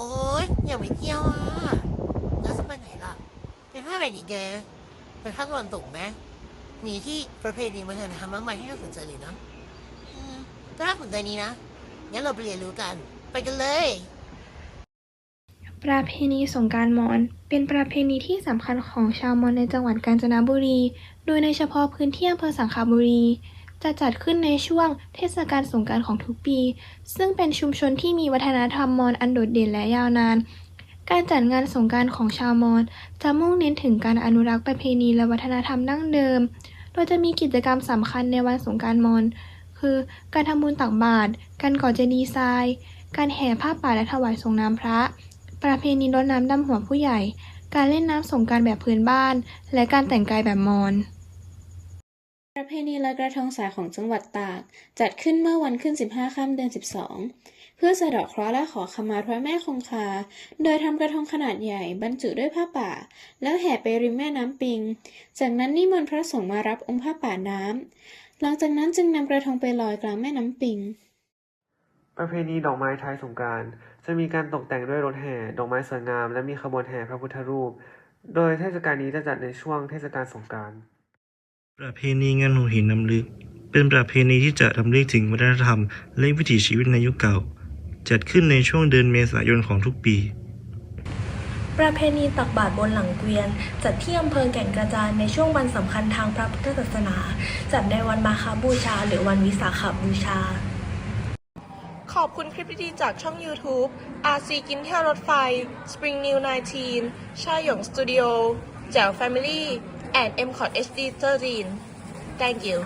โอ๊ยอย่าไปเที่ยวอะแล้วจะไปไหนล่ะไปภาคไหนดีแกไปภาคตะวันตกไหมมีที่ประเพณีวัฒนธรรมมากมายที่น่าสนใจเลยนะอืมก็น่าสนใจนี้นะงั้นเราไปเรียนรู้กัน ไปกันเลย ประเพณีสงกรานต์มอญเป็นประเพณีที่สำคัญของชาวมอญในจังหวัดกาญจนบุรี โดยในเฉพาะพื้นที่อำเภอสังขบุรี จะจัดขึ้นในช่วงเทศกาลสงกรานต์ของทุกปี ซึ่งเป็นชุมชนที่มีวัฒนธรรมมอญอันโดดเด่นและยาวนาน การจัดงานสงกรานต์ของชาวมอญจะมุ่งเน้นถึงการอนุรักษ์ประเพณีและวัฒนธรรมดั้งเดิม โดยจะมีกิจกรรมสำคัญในวันสงกรานต์มอญคือ การทำบุญตักบาตร การก่อเจดีย์ทราย การแห่ผ้าป่าและถวายส่งน้ำพระ ประเพณีรดน้ำดำหัวผู้ใหญ่ การเล่นน้ำสงการแบบพื้นบ้าน และการแต่งกายแบบมอญ ประเพณีลอยกระทงสายของจังหวัดตาก จัดขึ้นเมื่อวันขึ้น 15 ค่ำเดือน 12 เพื่อสะเดาะเคราะห์และขอขมาพระแม่คงคา โดยทำกระทงขนาดใหญ่บรรจุด้วยผ้าป่า แล้วแห่ไปริมแม่น้ำปิง จากนั้นนิมนต์พระสงฆ์มารับองค์ผ้าป่าน้ำ หลังจากนั้นจึงนำกระทงไปลอยกลางแม่น้ำปิง ประเพณีดอกไม้ท้ายสงกานต์จะมีการตกแต่งด้วยรถแห่ ดอกไม้สวยงาม และมีขบวนแห่พระพุทธรูป โดยเทศกาลนี้จะจัดในช่วงเทศกาลสงกรานต์ ประเพณีงานหัวหินน้ำลึก เป็นประเพณีที่จะรำลึกถึงวัฒนธรรม และวิถีชีวิตในยุคเก่า จัดขึ้นในช่วงเดือนเมษายนของทุกปี ประเพณีตักบาตรบนหลังเกวียน จัดที่อำเภอแก่งกระจานในช่วงวันสำคัญทางพระพุทธศาสนา จัดในวันมาฆบูชา หรือวันวิสาขบูชา ขอบคุณคลิปดีๆจากช่อง YouTube RC กินเที่ยวรถไฟ Spring New 19ชาหยงสตูดิโอแจ๋ว Family and MCOT HD 13. Thank you.